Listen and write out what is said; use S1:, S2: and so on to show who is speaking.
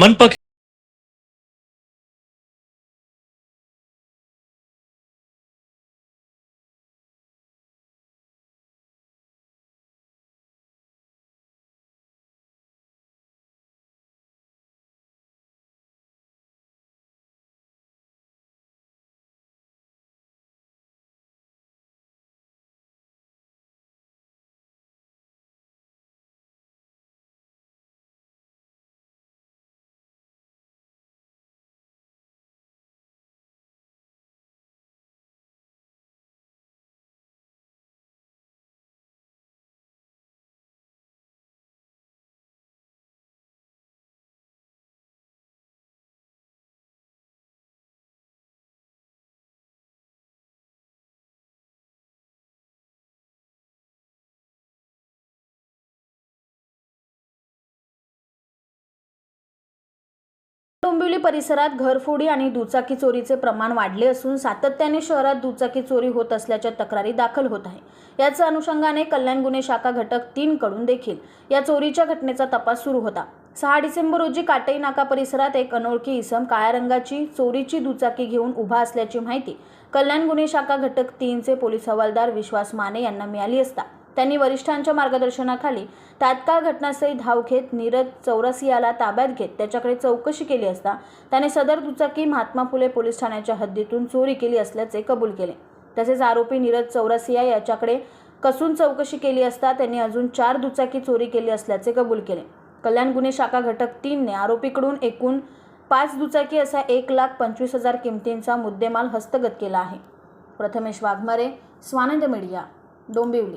S1: मनपा
S2: डोंबिवली परिसरात घरफोडी आणि दुचाकी चोरीचे प्रमाण वाढले असून सातत्याने शहरात दुचाकी चोरी होत असल्याच्या तक्रारी दाखल होत आहे. याच्या अनुषंगाने कल्याण गुन्हे शाखा घटक तीन कडून देखील या चोरीच्या घटनेचा तपास सुरू होता. सहा डिसेंबर रोजी काटई नाका परिसरात एक अनोळखी इसम काळ्या रंगाची चोरीची दुचाकी घेऊन उभा असल्याची माहिती कल्याण गुन्हे शाखा घटक तीनचे पोलीस हवालदार विश्वास माने यांना मिळाली असता. त्यांनी वरिष्ठांच्या मार्गदर्शनाखाली तात्काळ घटनास्थळी धाव घेत नीरज चौरसियाला ताब्यात घेत त्याच्याकडे चौकशी केली असता त्याने सदर दुचाकी महात्मा फुले पोलीस ठाण्याच्या हद्दीतून चोरी केली असल्याचे कबूल केले. तसेच आरोपी नीरज चौरसिया याच्याकडे कसून चौकशी केली असता त्यांनी अजून चार दुचाकी चोरी केली असल्याचे कबूल केले. कल्याण गुन्हे शाखा घटक तीनने आरोपीकडून एकूण पाच दुचाकी असा एक लाख पंचवीस हजार किमतींचा मुद्देमाल हस्तगत केला आहे. प्रथमेश वाघमारे स्वानंद मीडिया डोंबिवली.